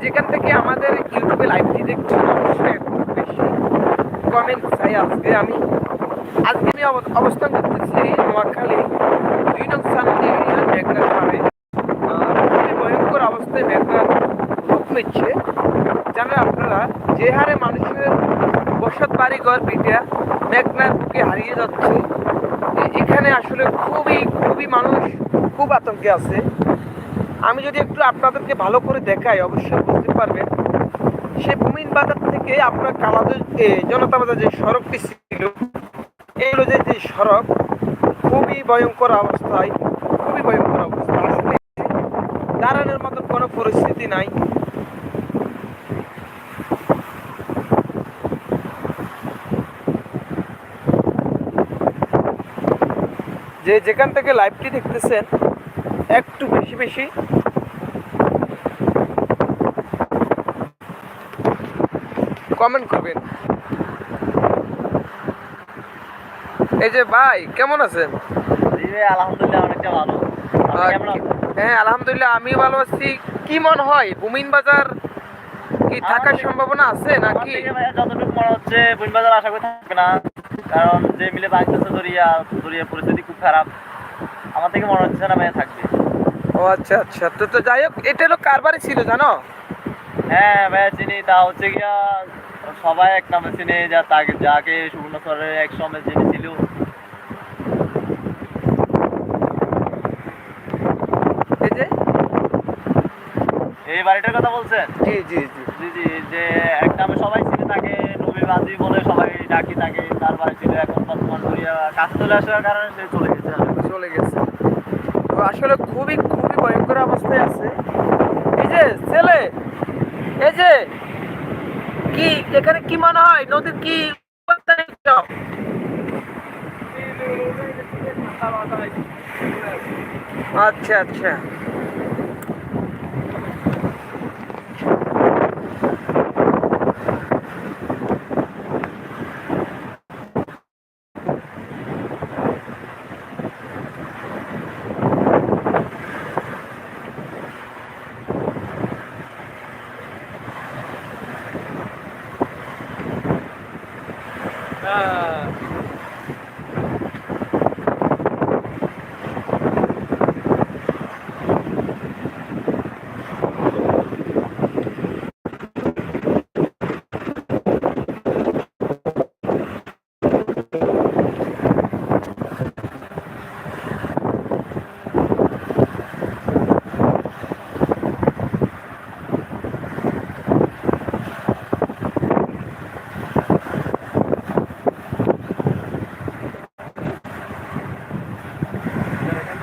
যেখান থেকে আমাদের ইউটিউবে অবশ্যই বেশি কমেন্ট চাই আজকে আমি। আজকে আমি অব- অবস্থান করতেছি নোয়াখালী দুই নং সামনে ভয়ঙ্কর অবস্থায় মেঘনার রূপ নিচ্ছে জানেন আপনারা, যে হারে মানুষের বসত বাড়ি ঘর পিঠা মেঘনার বুকে হারিয়ে যাচ্ছে এখানে আসলে খুবই খুবই মানুষ খুব আতঙ্কে আছে। আমি যদি একটু আপনাদেরকে ভালো করে দেখাই, অবশ্যই বুঝতে পারবেন। সে ভূমিন বাজার থেকে আপনার কালাদের জনতা বাজার যে সড়কটি ছিল এগুলো যে যে সড়ক, খুবই ভয়ঙ্কর অবস্থায়, খুবই ভয়ঙ্কর অবস্থা। আসলে দাঁড়ানোর মতো কোনো পরিস্থিতি নাই। যে যেখান থেকে লাইভটি দেখতেছেন একটু বেশি বেশি। কমেন্ট করবেন। এই যে ভাই কেমন আছেন? আলহামদুলিল্লাহ অনেকটা ভালো। হ্যাঁ আলহামদুলিল্লাহ আমি ভালো আছি। কি মনে হয় বুমিন বাজার কি থাকার সম্ভাবনা আছে নাকি? যতটুকু মনে হচ্ছে বুনবাজার আশা করি থাকবে না। কারণ যে মিলে ভাঙতেছে দরিয়া দরিয়ার পরিস্থিতি খুব খারাপ। আমার থেকে মনে হচ্ছে না ভাইয়া থাকবে। ও আচ্ছা আচ্ছা। তো তো যাই হোক এটা হলো কারবারই ছিল জানো? হ্যাঁ ভাইয়া চিনি তা হচ্ছে গিয়া সবাই এক নামে চিনে যা তাকে যাকে সুবর্ণচরের এক সময় চিনি ছিল। এই বাড়িটার কথা বলছেন? জি জি জি। জি জি যে এক নামে সবাই চিনে তাকে নবী বাজি বলে সবাই ডাকি তাকে তার বাড়ি ছিল এখন বর্তমান কাছে চলে আসার কারণে সে চলে গেছে। চলে গেছে। আসলে খুবই খুবই ভয়ঙ্কর অবস্থায় আছে। এই যে, ছেলে, এই যে, কি, এখানে কি মনে হয়? নদীর কি আচ্ছা আচ্ছা। 那。